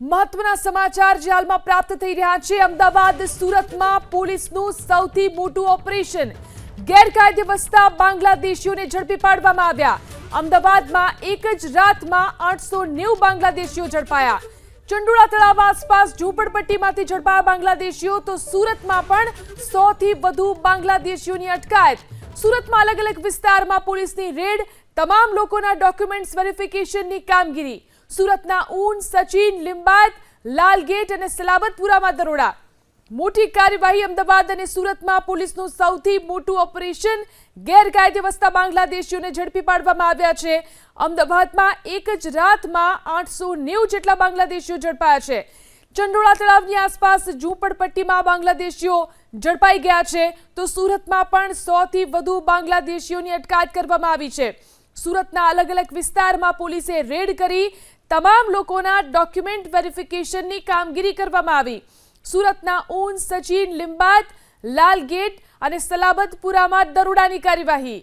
મહત્વના સમાચાર જે હાલમાં પ્રાપ્ત થઈ રહ્યા છે. અમદાવાદ સુરતમાં પોલીસનું સૌથી મોટું ઓપરેશન. ગેરકાયદે વસતા બાંગ્લાદેશીઓને ઝડપી પાડવામાં આવ્યા. અમદાવાદમાં એક જ રાતમાં આઠસો નેવું બાંગ્લાદેશીઓ ઝડપાયા. ચંડોળા તળાવ આસપાસ ઝૂંપડપટ્ટીમાંથી ઝડપાયા બાંગ્લાદેશીઓ, તો સુરતમાં પણ સોથી વધુ બાંગ્લાદેશીઓની અટકાયત. સુરતમાં અલગ અલગ વિસ્તારમાં પોલીસની રેડ, તમામ લોકોના ડોક્યુમેન્ટ્સ વેરિફિકેશનની કામગીરી. સુરતના ઊન સચિન લિંબાયત, લાલગેટ અને સલાબતપુરામાં દરોડા. મોટી કાર્યવાહી અમદાવાદ અને સુરતમાં પોલીસનું સૌથી મોટું ઓપરેશન ગેરકાયદે વસતા બાંગ્લાદેશીઓને ઝડપી પાડવામાં આવ્યા છે. અમદાવાદમાં એક જ રાતમાં આઠસો નેવું જેટલા બાંગ્લાદેશીઓ ઝડપાયા છે. ચંડોળા તળાવની આસપાસ ઝૂંપડપટ્ટીમાં બાંગ્લાદેશીઓ ઝડપાઈ ગયા છે. તો સુરતમાં પણ સોથી વધુ બાંગ્લાદેશીઓની અટકાયત કરવામાં આવી છે. સુરતના અલગ અલગ વિસ્તારમાં પોલીસે રેડ કરી તમામ લોકોના ડોક્યુમેન્ટ વેરિફિકેશનની કામગીરી કરવામાં આવી. સુરતના ઊન, સચિન લિંબાત લાલગેટ અને સલાબતપુરામાં દરોડાની કાર્યવાહી.